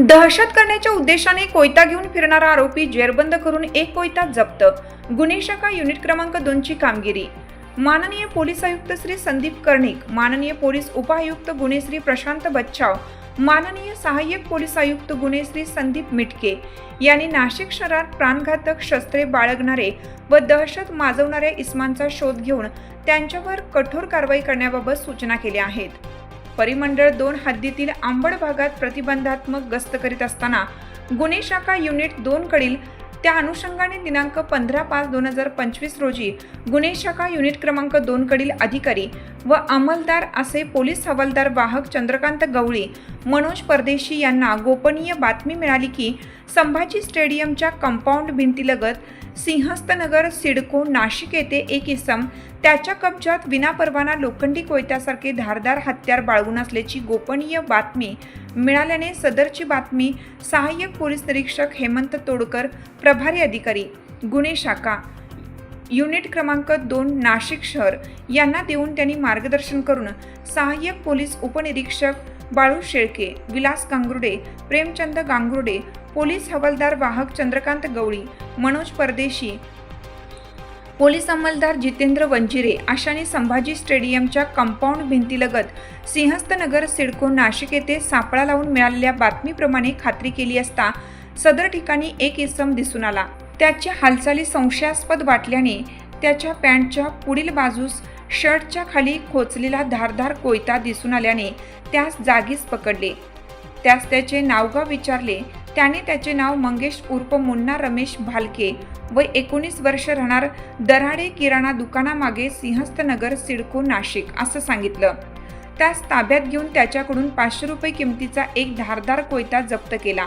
दहशत करण्याच्या उद्देशाने कोयता घेऊन फिरणारा आरोपी जेरबंद करून एक कोयता जप्त. गुन्हे शाखा युनिट क्रमांक दोनची कामगिरी. माननीय पोलीस आयुक्त श्री संदीप कर्णिक माननीय पोलीस उपआयुक्त गुन्हे श्री प्रशांत बच्चाव माननीय सहाय्यक पोलीस आयुक्त गुन्हे श्री संदीप मिटके यांनी नाशिक शहरात प्राणघातक शस्त्रे बाळगणारे व दहशत माजवणाऱ्या इस्मांचा शोध घेऊन त्यांच्यावर कठोर कारवाई करण्याबाबत सूचना केल्या आहेत. परिमंडळ दोन हद्दीतील आंबड भागात प्रतिबंधात्मक गस्त करीत असताना गुन्हे शाखा युनिट दोन कडील त्या अनुषंगाने दिनांक पंधरा पाच दोन हजार पंचवीस रोजी गुन्हे शाखा युनिट क्रमांक दोन कडील अधिकारी व अंमलदार असे पोलीस हवालदार वाहक चंद्रकांत गवळी मनोज परदेशी यांना गोपनीय बातमी मिळाली की संभाजी स्टेडियमच्या कंपाऊंड भिंतीलगत सिंहस्थनगर सिडको नाशिक येथे एक इसम. त्याच्या कब्जात विनापरवाना लोखंडी कोयत्यासारखे धारदार हत्यार बाळगून असल्याची गोपनीय बातमी मिळाल्याने सदरची बातमी सहाय्यक पोलीस निरीक्षक हेमंत तोडकर प्रभारी अधिकारी गुन्हे शाखा युनिट क्रमांक दोन नाशिक शहर यांना देऊन त्यांनी मार्गदर्शन करून सहाय्यक पोलीस उपनिरीक्षक बाळू शेळके विलास गांगुर्डे प्रेमचंद गांगुर्डे पोलीस हवालदार वाहक चंद्रकांत गवळी मनोज परदेशी पोलीस अंमलदार जितेंद्र वंजिरे अशाने संभाजी स्टेडियमच्या कंपाऊंड भिंतीलगत सिंहस्थनगर सिडको नाशिक येथे सापळा लावून मिळालेल्या बातमीप्रमाणे खात्री केली असता सदर ठिकाणी एक इसम दिसून आला. त्याच्या हालचाली संशयास्पद वाटल्याने त्याच्या पॅन्टच्या पुढील बाजूस शर्टच्या खाली खोचलेला धारधार कोयता दिसून आल्याने त्यास जागीच पकडले. त्यास त्याचे नावगाव विचारले. त्याने त्याचे नाव मंगेश उर्फ मुन्ना रमेश भालके व एकोणीस वर्ष राहणार दराडे किराणा दुकानामागे सिंहस्थनगर सिडको नाशिक असं सांगितलं. त्यास ताब्यात घेऊन त्याच्याकडून पाचशे रुपये किमतीचा एक धारदार कोयता जप्त केला.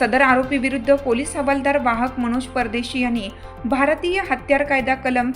सदर आरोपी विरुद्ध पोलीस हवालदार वाहक मनोज परदेशी यांनी भारतीय हत्यार कायदा कलम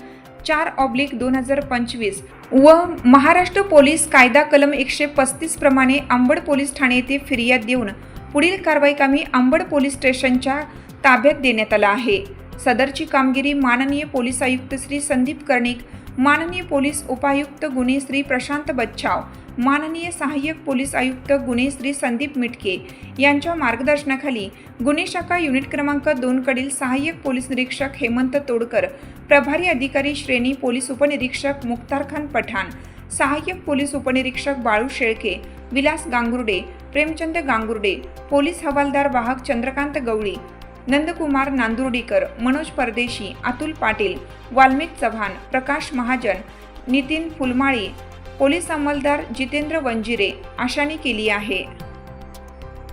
चार ऑब्लिक दोन हजार पंचवीस व महाराष्ट्र पोलीस कायदा कलम एकशे पस्तीस प्रमाणे अंबड पोलीस ठाणे येथे फिर्याद देऊन पुढील कारवाई कामी अंबड पोलीस स्टेशनच्या ताब्यात देण्यात आला आहे. सदरची कामगिरी माननीय पोलीस आयुक्त श्री संदीप कर्णिक माननीय पोलीस उपायुक्त गुन्हे श्री प्रशांत बच्छाव माननीय सहाय्यक पोलीस आयुक्त गुन्हे श्री संदीप मिटके यांच्या मार्गदर्शनाखाली गुन्हे शाखा युनिट क्रमांक दोनकडील सहाय्यक पोलीस निरीक्षक हेमंत तोडकर प्रभारी अधिकारी श्रेणी पोलीस उपनिरीक्षक मुख्तार खान पठाण सहाय्यक पोलीस उपनिरीक्षक बाळू शेळके विलास गांगुर्डे प्रेमचंद गांगुर्डे पोलीस हवालदार वाहक चंद्रकांत गवळी नंदकुमार नांदुर्डीकर मनोज परदेशी अतुल पाटील वाल्मिक चव्हाण प्रकाश महाजन नितीन फुलमाळी पोलीस अंमलदार जितेंद्र वंजिरे आशाने केली आहे.